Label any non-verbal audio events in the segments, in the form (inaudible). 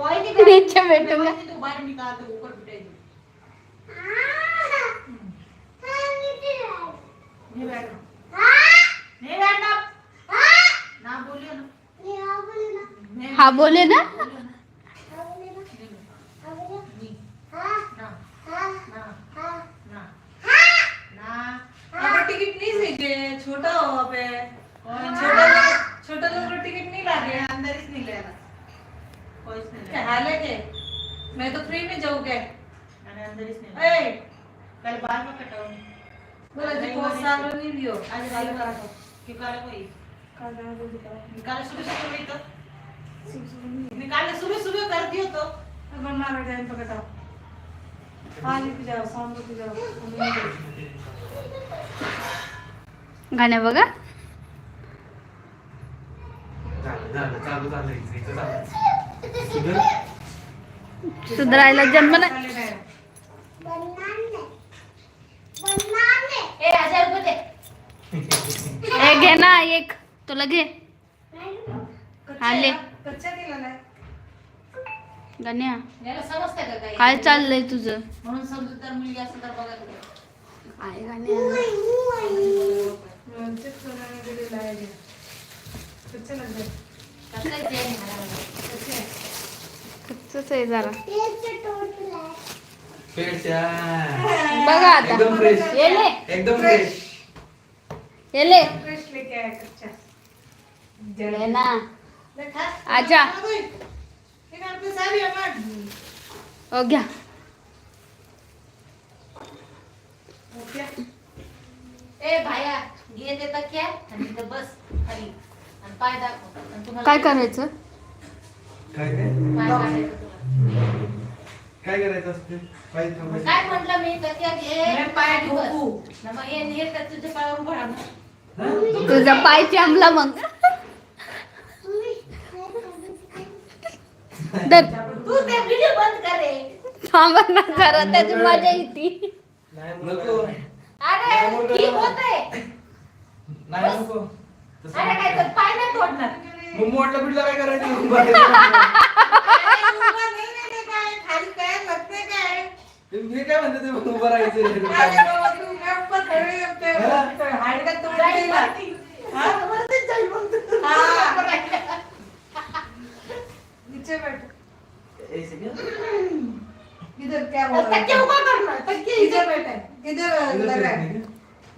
नीचे बैठूंगा हाँ बोले ना. टिकट नहीं सीखे छोटा हो पे छोटा छोटा लोग टिकट नहीं लागे ही क्या हाल है के। मैं तो फ्री में जाऊँ ए कल बाल में बोला जी बहुत सालों नहीं। लियो। आज बाल कोई? कल जाना जल्दी करो निकाले सुबह सुबह नहीं तो। सुबह सुबह नहीं। निकाले सुबह सुबह कर दियो तो। अब मारा टाइम हाँ शाम को नहीं जाएंगे। गाण्या बघा सुधरायला जन्म नाही. घे ना एक. तुला घे. आले. गाण्या काय चाललंय तुझं? म्हणून समजूतदार मुलगी असं तर बघा. आहे? गाण्या कच्चच आहे जरा. बघा आता. एकदम फ्रेश येले. एकदम फ्रेश येले. फ्रेश लेके आया कच्चा. ये ना. देखा. आजा. ओ घ्या. ओके. ए भाया घे बस खाली. आणि पाय दाखव. काय करायचं? काय काय. काय करायचं असते? पाय थांबायचं काय म्हटलं मी? घे. मैं पाय. ठोकू. ना मग हे हे तर तुझ्या पायावर उभं हा? तुझा पाय चांगला मग. धर तू ते व्हिडिओ बंद कर रे. थांबा ना जरा त्याची मजा येते. नको. अरे ठीक होतंय. नाही नको. तसं अरे काय तर पाय नाही तोडणार. मग मोठला बिडला काय करायचं मी काय म्हणते ते उभं राहायचं ऊपर हो? हा? हाँ? हाँ. इधर क्या बोल तकिया है उभा करणार तकिया इधर बैठे इधर इधर है?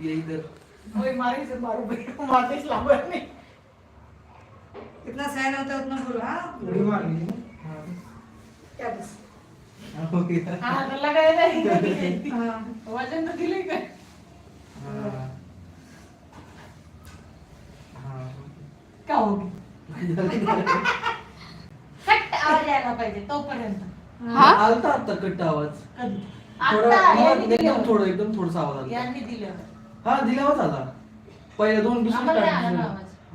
ये इधर ओय मारी से मारू मारतेच लागणार नाही है उतना बोलो हाँ? उडी मारली ना? हा. बस हा, हो. (laughs) हा नाही. हाँ. वजन तर दिले काय हा. हा. का होगी कट (laughs) आवाज यायला पाहिजे तोपर्यंत. हा? आलता आता कट्ट आवाज. कधी? थोडा हा, एकदम दिलं थोडं एकदम थोडासा आवाज आला यांनी दिलं हा दिल्यावर आला पहिल्या दोन दुसरं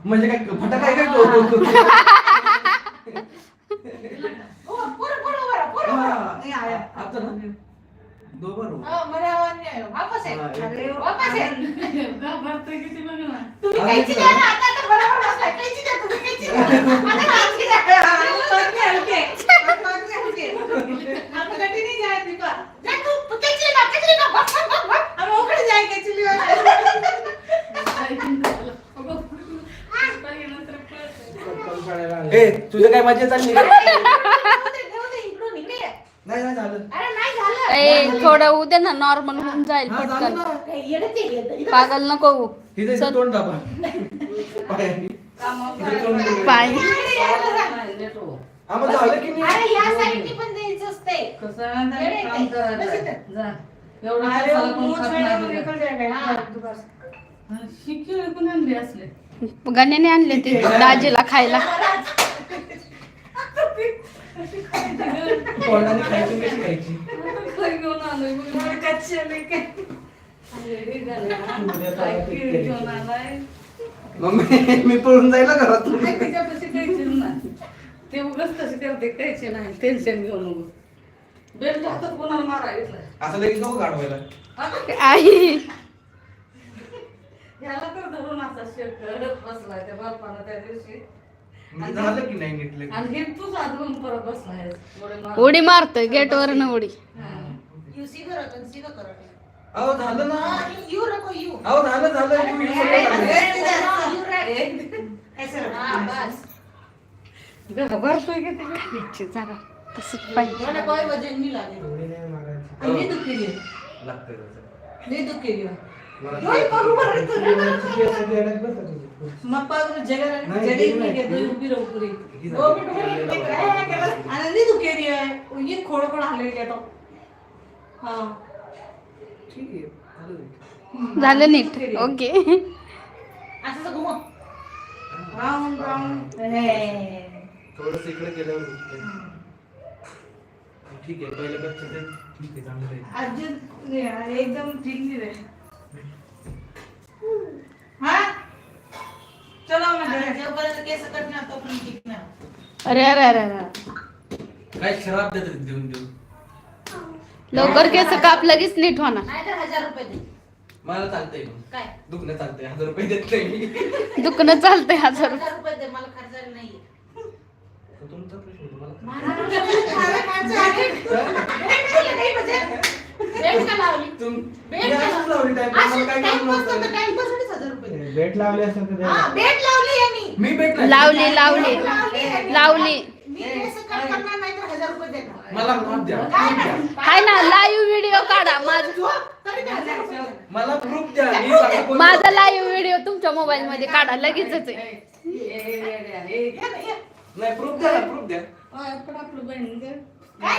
म्हणजे काय फटा काय काय तो? (laughs) हो, पुरं, पुरं, पुरं, पुरं, पुरं. नहीं आया आता ना? दो बार हो. (laughs) (laughs) ए तुझं काय मजा चालली का? नाही नाही झालं. अरे नाही झालं. ए थोडं उद्या ना नॉर्मल होऊन जाईल हा झालं पटकन ना पागल नको होऊ. इथे इथे चल. तोंड दाबा. पायाने. इथे तोंड दाबा. पाय. हा, मग झालं की नाही? अरे या साईडनी पण द्यायचं असते. हाँ। शिकले कुणाला असले? गण्याने आणले ते दाजीला खायला. मी पळून जायला नाही ते उगाच तसे करते काहीचे नाही टेन्शन घेऊन उगाच बेल हातात कोणाला मारायचं असं लगेच नको आई. ह्याला तर धरून असा बसलाय त्या बापानं त्या दिवशी. मी झालं की नाही नीटले? आणि हे तूच आजून परत बसलाय. थोडे मार- उडी मारतोय गेटवर न उडी. हा. यू सीधं रखो सीधं करो. अहो झालं ना. यू रखो यू. अहो झालं झालं. यू- यू सगळं झालं. यू रख एक- ऐसे रखो हाँ बस. घाबरतोय की ते? इच्छा जरा तसंच पाहिजे. मैंने कोई वजन नहीं लागे एवढी नाही मारायची. आणि दुःख लागतंय तसं. दुःख मला योय, बरोबर आहे. मग उभी रहो पूरी. केलं? आणि ये खोड खोड हल्ले गेलो हा. ठीक आहे. झालं. नीट. ओके. असं तर घुमव राऊंड राऊंड. हे. थोडंसं इकडे केल्यावर होतं. ठीक आहे. ते ठीक आहे चांगलं एकदम ठीक नाही रे हा चलो म्हणजे जोपर्यंत केस कटणार तोपर्यंत टिकणार अरे अरे अरे अरे. काय शराब देतात देऊन देऊन? लवकर केस काप लगेच नीट होणार. नाहीतर हजार रुपये दे. मला चालतंय मग. काय? दुखणं चालतंय हजार रुपये देत नाही दुखणं चालतंय हजार हजार रुपये. दे मला नाहीये. तुमचा प्रश्न तुम- बेट मी असंच लावली time pass, मला काय काम नव्हतं. हजार रुपये. भेट लावली असेल तर द्या. हा बेट लावली मी मी भेटला लावली लावली लावली. मी केस कट करणार नाही तर हजार रुपये देणार. मला प्रूफ द्या. काय proof द्या. नाही. हाय ना लाईव्ह व्हिडिओ काढा. माझा तरी मी हजार रुपये देणार. मला प्रूफ द्या. मी सांगा कोण- माझा लाईव्ह व्हिडिओ तुमच्या मोबाईल मध्ये काढा. लगेचच आहे. नाही प्रूफ द्या प्रूफ द्या. पण आपलं मा-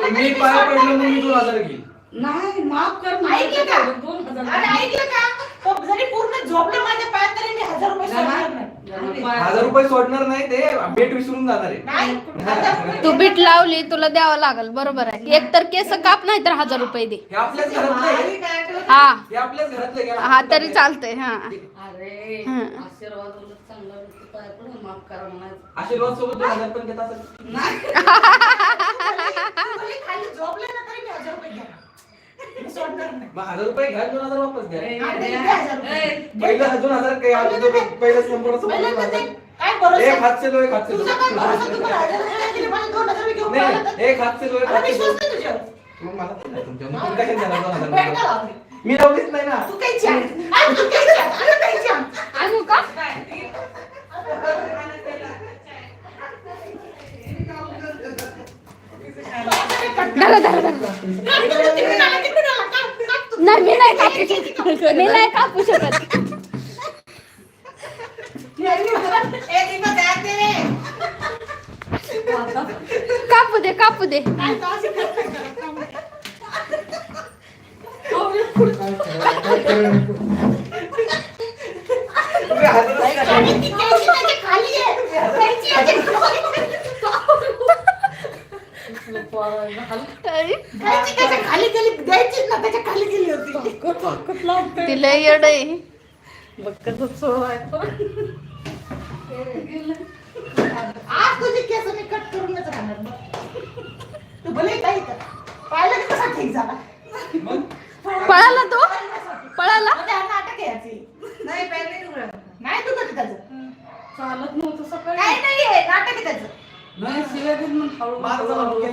तरी पाया पडलो मी दोन हजार घेईल नाही माफ कर ऐकलं का? दोन हजार अरे ऐकलं का? तो जरी पूर्ण झोपलं माझ्या पायात तरी मी हजार रुपये सोडणार नाही. हजार रुपये सोडणार नाही ते भेट विसरून जाणार आहे. नाही हजार रुपये? तू बीट लावली तुला द्यावं लागल बरोबर आहे. एक तर केस काप नाही तर हजार रुपये दे. हे आपल्याच घरातलं आहे? हा. हे. आपल्याच घरातलं आहे. हा तरी चालतंय हा. अरे हं. आशीर्वाद चांगला भेटतो. पाया पडून माफ करा म्हणायचं आशीर्वाद सोबत दोन हजार पण घेत असेल नाही तू भले खाली झोपले ना तरी मी हजार रुपये घेणार. मी सोडणार नाही. मग हजार रुपये घ्या दोन हजार वापस द्या ए, आता ए, किती हजार रुपये? ए, पहिलं दोन हजार काही आलं तर पहिलं संपूर्ण पहिलं संपूर्ण तर ते हजार. काय भरोसा एक हात से लो एक हात से लो तुझा काय भरोसा तू मला हजार रुपये दिले, मला दोन हजार रुपये घेऊन पळाला तर? नाही एक हात से लो एक मला हात से लो विश्वास नाही तुझ्यावर. मग मला पण नाही तुमच्या कशाने दोन हजार? मी लावलीच नाही ना. तू काही छान. अरे तू काही छान. अरे काही छान. आणू का? धरा, धरा, धरा. नाही मी नाही कापू शकत. मी नाही कापू शकत. एक दिवस द्या ते रे. कापू दे. कापू दे तिला येड आहे बघ कसं सोडायचं आज तुझी केस मी कट करूनच राहणार. तू भले काही पाहिलं कसा ठीक झाला पळाला तो? पळाला? हा नाटक. नाही पहिले तू नाही तू त्याचं. चालत नव्हतं सकाळी. काय नाहीये नाटक आहे त्याचं. नाही शिवाय देत म्हणून हळू माझं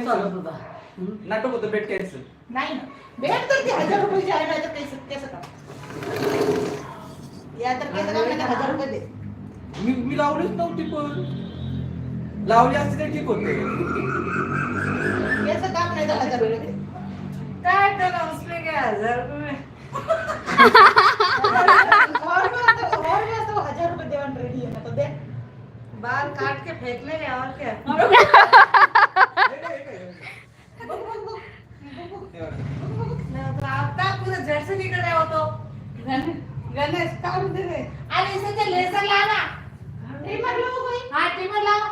चालत होता? नाटक होतं भेट कॅन्सल नाही ना. भेट तर ती हजार आहे नाही तर केस का या तर का नाही हजार रुपये दे. मी मी लावलीच नव्हती पण. लावली असती तर ठीक होते. केस काम नाही तर हजार रुपये काय त्याला काय हज़ार रुपये और भी आता- और भी आता हज़ार रुपये देवान रेडी है ना तो दे बाल काट के फेंकने के और क्या बघ, बघ, बघ. नहीं तो आता पूरा जड़ निकल रहा हो तो गणेश काट दे रे आणि इसे ते लेसर लावा ट्रिमर लावू कोई हा ट्रिमर लावा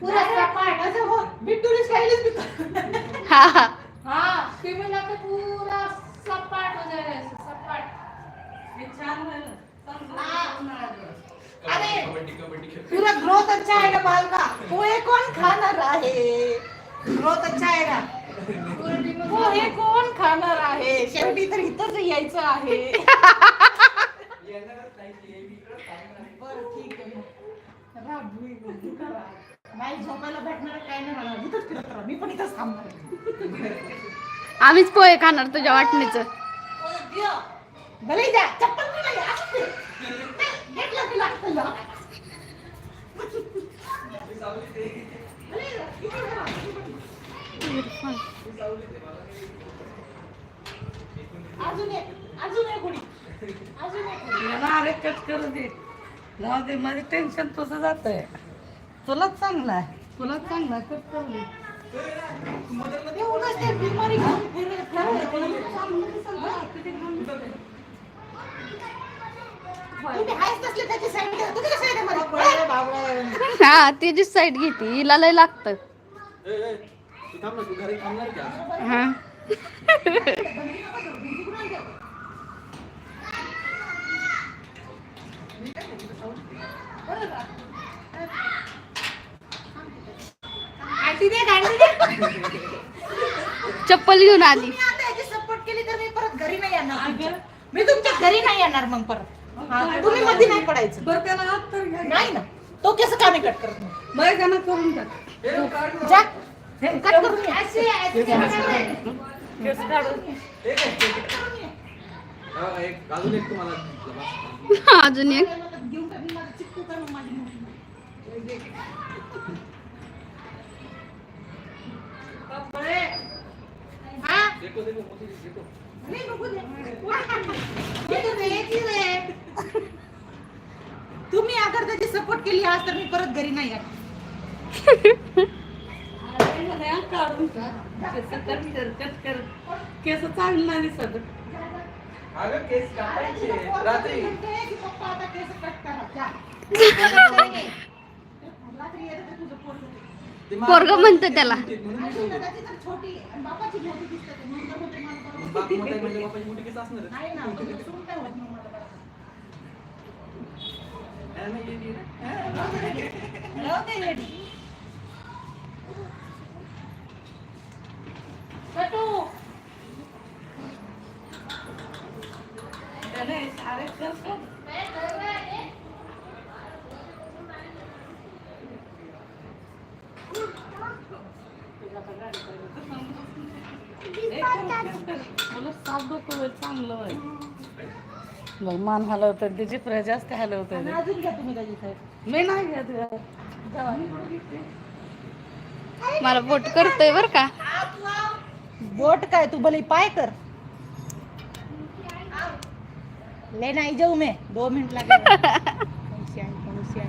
पूरा सपाट असं हो बिट्टू ने स्टाइलिश भी कर हा हा हा सिमीला तर पुरा सपाट हो जाणार सपाट. हे छान अरे पूरा ग्रोथ अच्छा है बाल का पोहे कौन खाणार आहे? ग्रोथ अच्छा आहे ना. पोहे कोण खाणार आहे? शेवटी तर इथंच यायचं आहे. बरं ठीक आहे. नाही झोपायला भेटणार काय नाही मला. इथंच फिरत राहा. मी पण इथंच थांबणार आम्हीच पोहे खाणार तुझ्या वाटणीचं. भले द्या चप्पल ना. अजून एक अजून एक उडी. अजून एक उडी. मला अरे कट करू दे. जाऊ दे माझे टेन्शन तुझं जात आहे तुलाच चांगला आहे. तुलाच चांगला कट ते बिमारी घेऊन फिरत चांगलं? हा तिची साईड घेते हिला लय लागतं. ए, ए, तू थांब ना तू घरी थांबणार का? हा. दे, दे. चप्पल घेऊन आली. आता याची सपोर्ट केली तर मी परत घरी नाही येणार तुमच्या. मी तुमच्या घरी नाही येणार मग परत. हा, तुम्ही मध्ये नाही पडायचं. बरं त्याला हात तर घ्या. नाही ना. तो केस का मी कट करत नाही? बाय गाणं करून टाक. जा. कट करून ये. एक अजून एक तुम्हाला अजून एक. घेऊन टाक, माझं चिपकू कर मग माझी मुलगी. हा? देखो देखो मोदी देखो नाही बघू दे. हे तर द्यायची रे. तुम्ही अगर त्याची सपोर्ट केली आज तर मी परत घरी नाही काढून केस चांगलं नाही दिसत अगं केस कापायचे रात्री म्हणते की पप्पा आता केस कट करा जा. रात्री येतं ते तुझं पोरगं. पोरग पोरगं म्हणतं त्याला. म्हणून अरे कर कर. एक कर, कर, कर. मला साफ डोकं होईल, चांगलं होईल. बघ मान हलवतं त्याची प्रय जास्त हलवत आणि अजून घ्या तुम्ही त्याची side. मी नाही घेत. मला बोट करतोय बर का बोट काय तू भले पाय कर ले नहीं जाऊ मैं दो मिनट लगेगा (laughs) ऐसे आई को, ऐसे आई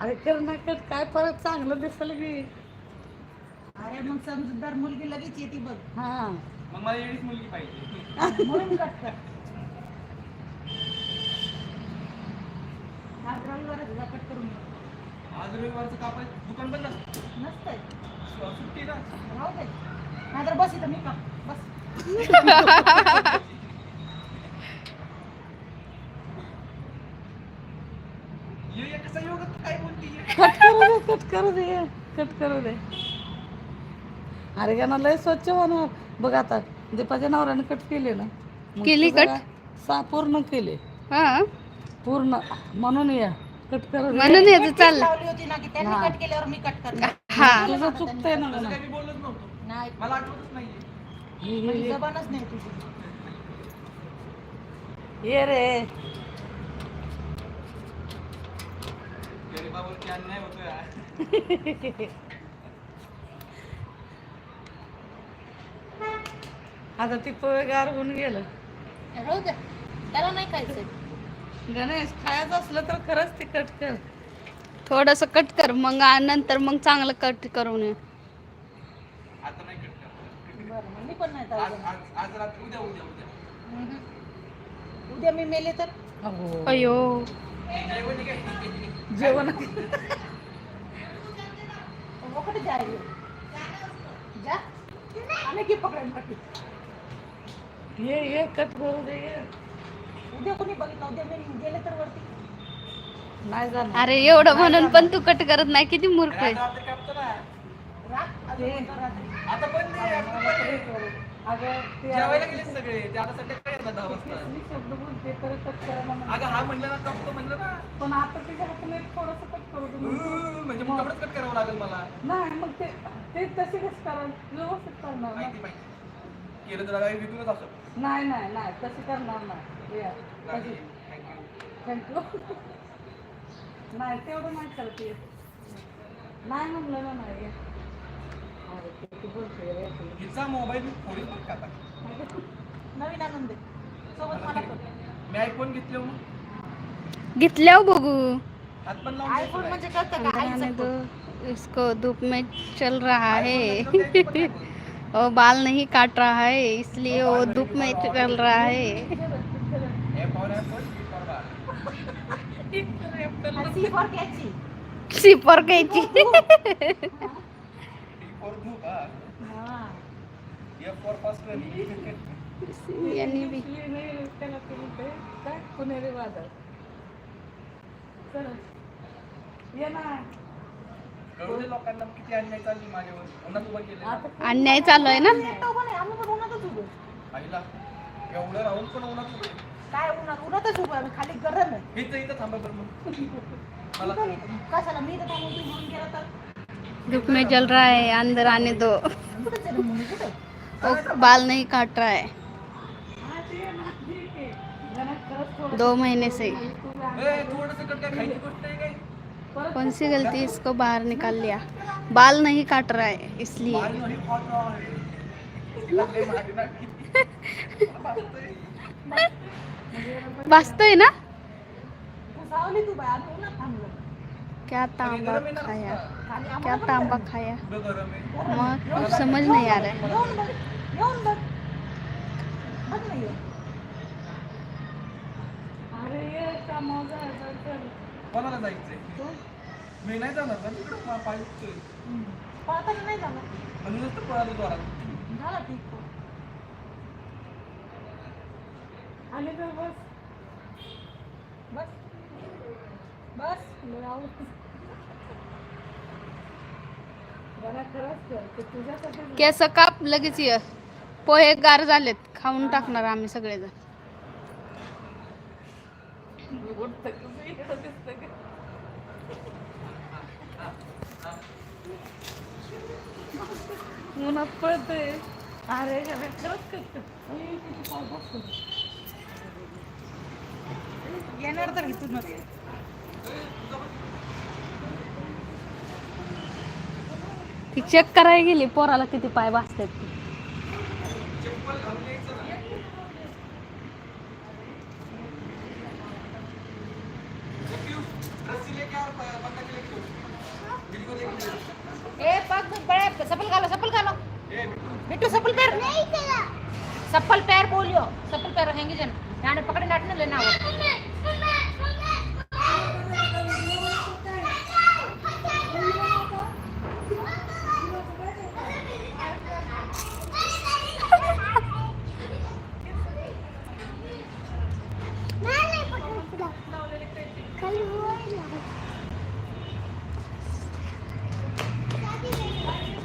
अरे कर ना कट काय परत चांगलं दिसल की? अरे मग समजदार मुलगी लगेच येते बघ. हा. मग मला एवढीच मुलगी पाहिजे. म्हणून कट कर. (laughs) आज करून. आज रविवारचं कापाय दुकान बंद असतं. नसतंय सुट्टी ना. राहू दे. नाहीतर बस इथं मी का? बस. (laughs) ये ये कसा योग काय बोलती? कट करू दे कट करू दे कट करू दे. अरे गाणं लय स्वच्छ होणार बघ आता दीपाच्या नवऱ्याने कट केले ना. मग केली तू जरा सा पूर्ण केले. हा. पूर्ण. म्हणून या. कट करू. म्हणून याचं चाललं. लावली होती ना की त्यांनी. कट केल्यावर मी कट करणार. हा. तुझं चुकतंय ना तसं गं. काय मी बोललोच नव्हतो. नाही. मला आठवतच हे, हे, माझी हे. जबानच नाही तुझी. ये रे. गरीबावरती अन्याय होतोय आता ती पोळगार होऊन गेलं. राहू त्याला नाही खायचंय. गणेश खायचं असलं तर खरंच ते कट कर. थोडस कट कर मग नंतर मग चांगलं कट करून ये. आता नाही कट करणार. बरं मग मी पण नाही आज चालू आज आज रात्री उद्या मी मेले तर? अयो. जेवण (laughs) जा आम्ही की पकडेन ये ये कट करू दे ये. उद्या कोणी बघितलं उद्या मी गेले तर वरती. नाही जाणार. अरे एवढं म्हणून पण तू कट करत नाही किती मूर्ख आहे. रात्री कापतो ना. रात अजून म्हणतो रात्री? आता. अगं ते जेवायला गेले सगळे. ते आता संध्याकाळी येतात दहा वाजता. मी शब्द बोलते तर कट करायला म्हणते. अगं हा म्हणलं ना कापतो म्हणलं ना. पण आता तिच्या हाताने थोडस कट करू दे म्हणजे मग कट करावं लागेल मला. नाही मग ते ते तसे कसं व्यवस्थित करणार ना. माहिती माहिती. केलं तर काही विकूनच असं. नाही नाही नाही तसे करणार नाही. या, तशी थँक्यू थँक्यू नाही तेवढं नाही करते नाही म्हणलं ना नाही अरे किती बोलते रे तू. हिचा मोबाईल फोडील बघ का आता नवीन आनंद आहे. सोबत मला पण मी आयफोन घेतले मग घेतल्यावर बघू हात पण लावून आयफोन द्यायचं म्हणजे कळतं का रहने आईचं दो इसको धूप में चल रहा नाही. है. iPhone घेतलं तर द्यायचं पण नाही. वो बाल नहीं काट रहा है इसलिए वो धूप में चल रहा है। सी फॉर कॅची सिपर घ्यायची D for धूप, हा. हा F for first running. यांनी बी ये नाही त्याला ते म्हणते, काय पुणेरी वादळ चल ये ना लोकांना किती अन्याय चालली माझ्यावर उन्हात उभं केलं अन्याय चालू आहे ना आईला एवढं राहून पण उन्हात उभे काय उन्हात उन्हातच उभं आहे. खाली गरम आहे. इथं इथं थांबा बरं मग. मला कशाला? मी तर थांबून तू म्हणून गेला तर. धूप में जल रहा है अंदर आने दो. वो बाल नहीं काट रहा है. दो महीने से ए, थोडंसं कट काय खायची गोष्ट नाही काय कौन सी गलती इसको बाहर निकाल लिया. बाल नहीं काट रहा है इसलिए. (laughs) (laughs) वाचतोय ना? क्या तांबा खाया. क्या तांबा गरम खाया. मग कुछ समझ नहीं आ रहा है. कोणाला जायचंय? मी जाणार ना तिकडं. पळताना नाही म्हणूनच तर पळालो जोरात. झालं ठीक. आले तर बस. बस. बस. केस काप लगेच ये. पोहे गार झालेत खाऊन टाकणार आम्ही सगळेजण? उन्हात पळतंय. अरे अरे खरंच करतं अरे, किती पाय बसतो. येणार तर इथूनच ती चेक करायला गेली पोराला किती पाय भासतात ती ए पग बड़े चप्पल घालो चप्पल घालो बिट्टू चप्पल पैर नहीं चप्पल पैर बोलियो. चप्पल पैर रहेंगे जन. यानी पकड़ नाटने लेना हो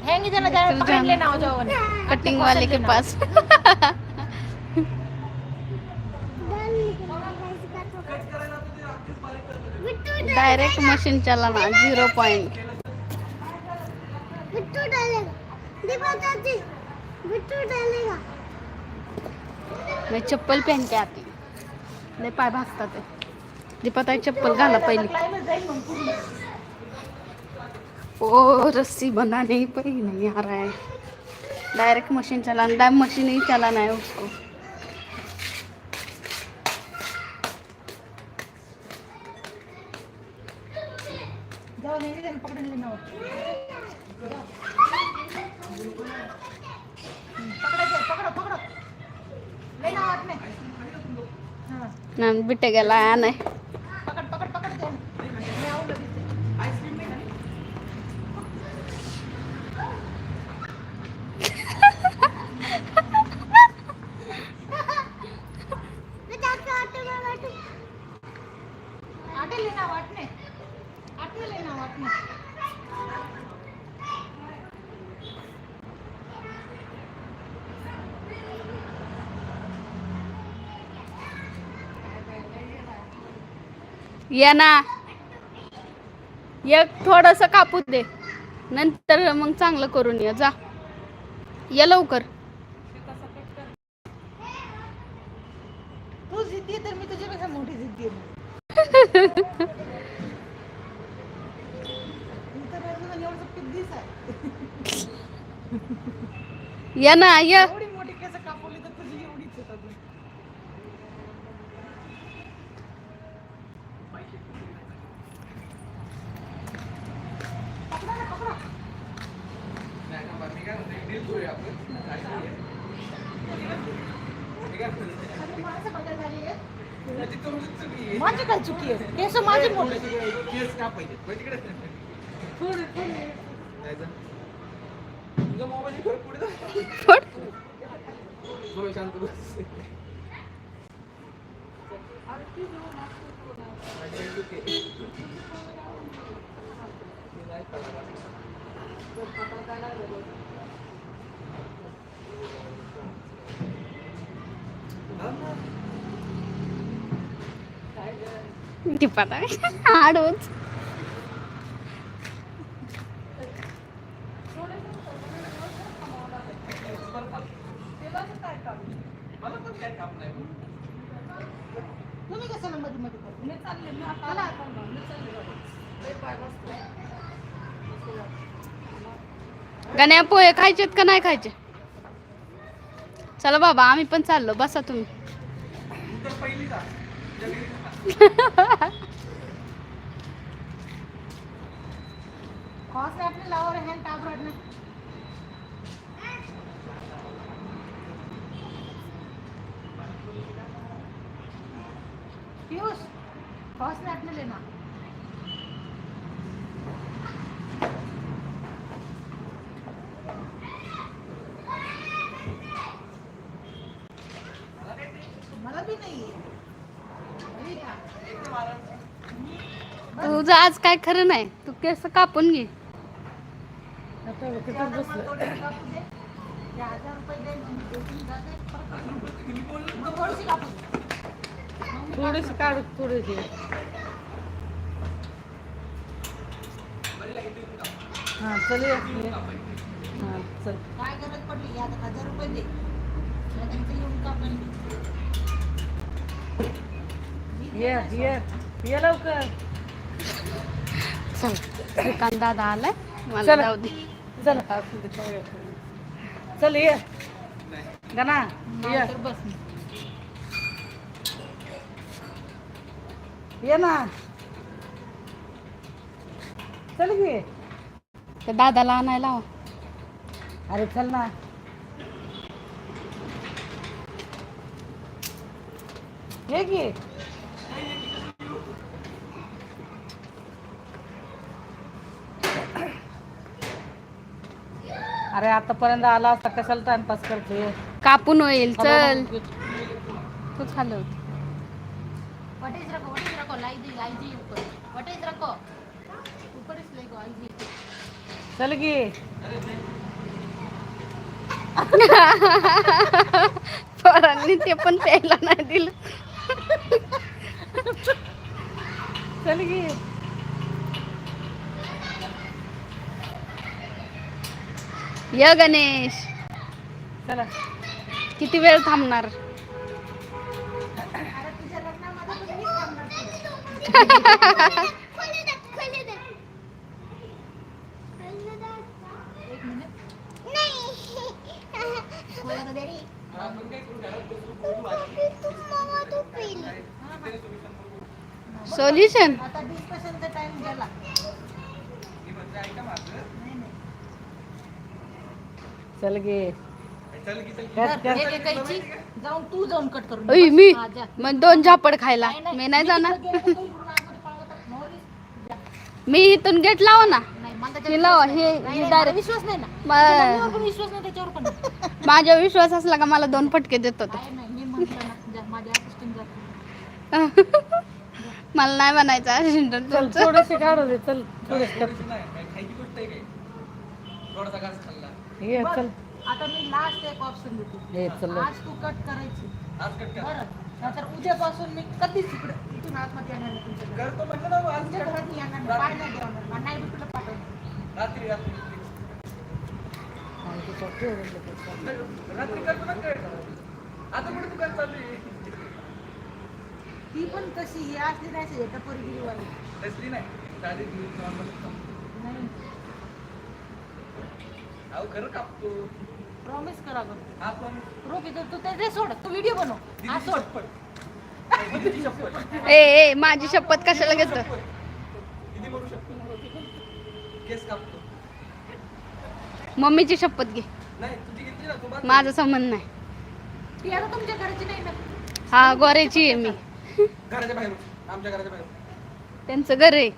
हैंगे जन जाए पकड़। लेना हो जाओ कटिंग वाले के पास. डायरेक्ट मशीन चलाना जीरो पॉइंट बिट्टू डालेगा। दीपा चाची बिट्टू डालेगा। मैं चप्पल पहन के आती लय पाय भासतात ते. दीपाताई चप्पल घाला पहिली. ओ रस्सी बनाने ही पर ही नहीं आ रहा है। डायरेक्ट मशीन चलाना डायरेक्ट मशीन ही चलाना है उसको। पकडून लेना और पकड़ो पकड़ो पकड़ो लेना हाथ में हाँ ना बिट्टे गेला आया नाही पकड़ पकड़ पकड़ दे मैं आऊंगा मैं जाके ऑटो में बैठूं आटे लेना वाट में आटे लेना वाट में या ना. एक थोडस कापू दे. नंतर मग चांगलं करून ये. जा. ये लवकर. तू जिद्दी तर मी तुझ्यापेक्षा मोठी जिद्दी आहे. या ना ये एवढी मोठी केस कापवली तर तुझी एवढीच आहेत अजून मी काय म्हणतो डील करूया आपण काय करूया? मी काय म्हणतो, माझं बदल झाली आहे. त्याची तुमची चुकी आहे. माझी काय चुकी आहे केस माझी मोठी थोडीशी केस कापायचे. तिकडे. थोडी थोडी जायचं. तुझा मोबाईल इकडे पुढे जा. फोड. थोडं शांत बस. माझी चुकी आहे. मी नाही करणार. हा ना. ती पता आडवच मला पण काय काम नाही बघ. तुम्ही कशाला मध्ये मध्ये करता? मी चालले मी आता चला. मी चालले बाबा. लय पाय बसले. गण्या पोहे खायचेत का नाही खायचे? चला बाबा आम्ही पण चाललो. बसा तुम्ही तू तर पहिली जा. तुझ्या घरी जा. कौन से आपने लाओ रहे हैं टाप रखना पीयूष कौन से आपने लेना मला नहीं है तुझं आज काय खरं नाही. तू केस कापून घे. आता दे दे, थोडीशी काढ थोडीशी हा चल ये. हा चल. काय गरज पडली? हजार रुपये दे. ये ये. ये लवकर. चल श्रीकांत दादा आलाय. मला चला. जाऊ दे. चल. चल ये. गणा बस ये ना. चल घे त्या दादाला आणायला. अरे चल ना. ये घे अरे आतापर्यंत आला असता कशाला टाइमपास करते? कापून होईल चल. तूच खाल्लं गो चल पोरांनी ते पण प्यायला नाही दिलं चल घे य गणेश चला किती वेळ थांबणार अरे तुझ्या लग्नामध्ये पण मीच थांबणार तुला. खोले दे खोले दे खोले दे एक मिनिट नहीं खोला तर दे रे. आपण काय करू घरात बसू, बोलू आधी. तू मामा तू पीली सोल्युशन आता डिस्कशनचा टाइम गेला चल गे. जाऊन तू जाऊन कट करून मी जा. मग दोन झापड खायला. मी नाही जाणार गेलं तर तू इकडून आतमध्ये पाळवतात. नवरी. मी इथून गेट लावा ना. नाही, मला हे त्याच्यावर लावा विश्वास हे नाही. नाही, हे नाही, मला डायरेक्ट विश्वास नाही ना. मम्मीवर पण विश्वास नाही त्याच्यावर पण. नाही. (laughs) माझ्या विश्वास असला का मला दोन फटके देतो तो. काय नाही मी म्हटलं ना जा, माझ्या असिस्टंट जातो (laughs) मला नाही म्हणायचं असिस्टंट चल तुमचं थोडेसे काढू दे चल थोडेसे ये आता मी लास्ट एक ऑप्शन देते. हे चल. आज तू कट करायची. आज कट कर. बरं. नंतर उद्यापासून मी कधीच इकडे इथून आतमध्ये येणार नाही तुमच्या घरात. करतो म्हटलं ना आज तुमच्या घरात मी येणार नाही पाय नाही देणार मला नाही बी तुला पाठवणार. रात्री रात्री. रात्री करतो ना काय आता कुठे तू काय चालली? ती पण तशी ही असली नाही वाली तसली नाही. साधी दूध नॉर्मल. नाही. अहो खरं कापतो. प्रॉमिस करा गं. हा तू ते ते सोड तू व्हिडिओ बनव. हा सोड. (laughs) ए ए माझी शपथ कशाला घेतो किती करू शकतो. केस कापतो. मम्मीची शपथ घे. नाही तुझी घेतली ना तू बात माझा संबंध नाही. ती आता तुमच्या घराची नाही ना? हा गोऱ्याची आहे मी. घराच्या बाहेर आमच्या घराच्या बाहेर त्यांचं घर आहे.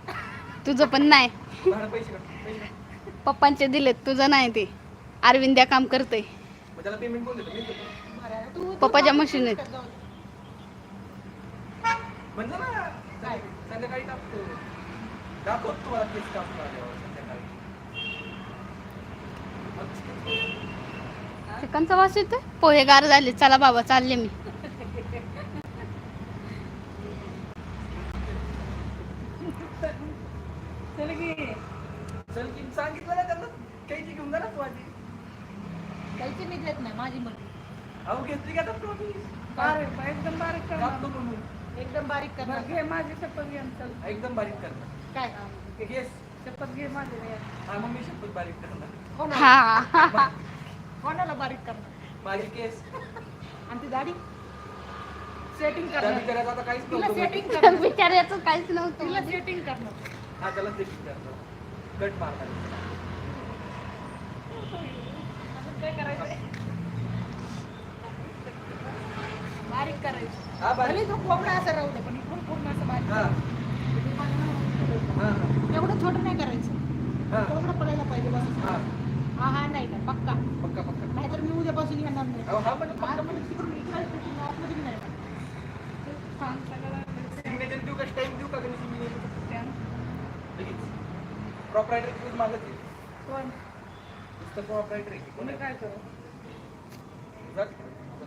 तुझं पण नाही. भाडं पैसे काढ पैसे काढ. पप्पांचे दिलेत तुझं नाही ते. अरविंद्या काम करतोय. मग त्याला पेमेंट कोण देतो? मी देतो. बरं आहे. तू पप्पाच्या मशीन आहेत म्हणजे चिकनचा वास येतोय? पोहे गार झाले चला बाबा चालले मी. चल गे चल की सांगितलं ना त्यांना काहीची घेऊन जा ना तू आधी. त्याची मी देत नाही माझी मर्जी अहो घेतली का तर promise? बारीक एकदम बारीक कर कापतो म्हणून एकदम बारीक करणार. बरं, घे माझी शपथ घे आणि चल. एकदम बारीक करणार. काय? केस शपथ घे माझी घे. हा मग मी शपथ बारीक करणार. कोणाला? हा. कोणाला बारीक करणार? माझी केस. आणि ती दाढी? सेटिंग त्या करणार बिचाऱ्याचं आता काहीच तिला नव्हतं सेटिंग करणार. (laughs) बिचाऱ्याचं काहीच नव्हतं तिला सेटिंग करणार. हा त्याला सेटिंग करणार. कट मारणार काय करायचं बारीक करायचं. भले बारीक. तो कोंबडा असं राहू दे पण इकडून पूर्ण असं बारीक एवढं छोटं नाही करायचं. हा. कोंबडा पडायला पाहिजे बस. हा. हा नाही नाही पक्का. पक्का पक्का. नाहीतर मी उद्यापासून येणार नाही. हा म्हणजे पण तिकडून इकडे आतमध्ये नाही प्रॉपरायटर मागत कोण? तुझं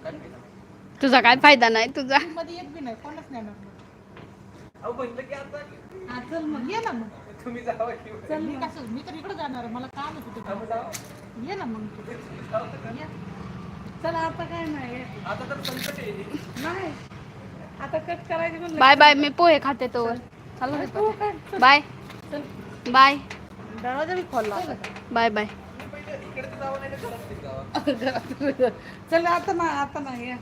काय नाही. तुझा काय फायदा नाही तुझा. मध्ये एक बी नाही. कोणच नाही येणार अहो म्हणलं की आता हा चल मग ये ना मग. तुम्ही जावा की चल मी कसं मी तर इकडे जाणार आहे. मला काम आहे हा, मग तिथे जावा. ये ना मग. तू. जावा तर का? ये. चल आता काय नाही आता तर संकट आहे. नाही. आता कट करायची बाय बाय मी पोहे खाते तो चालू. बाय. बाय. दरवाजा खोलला होता. Bye bye. चल आता ना आता ना या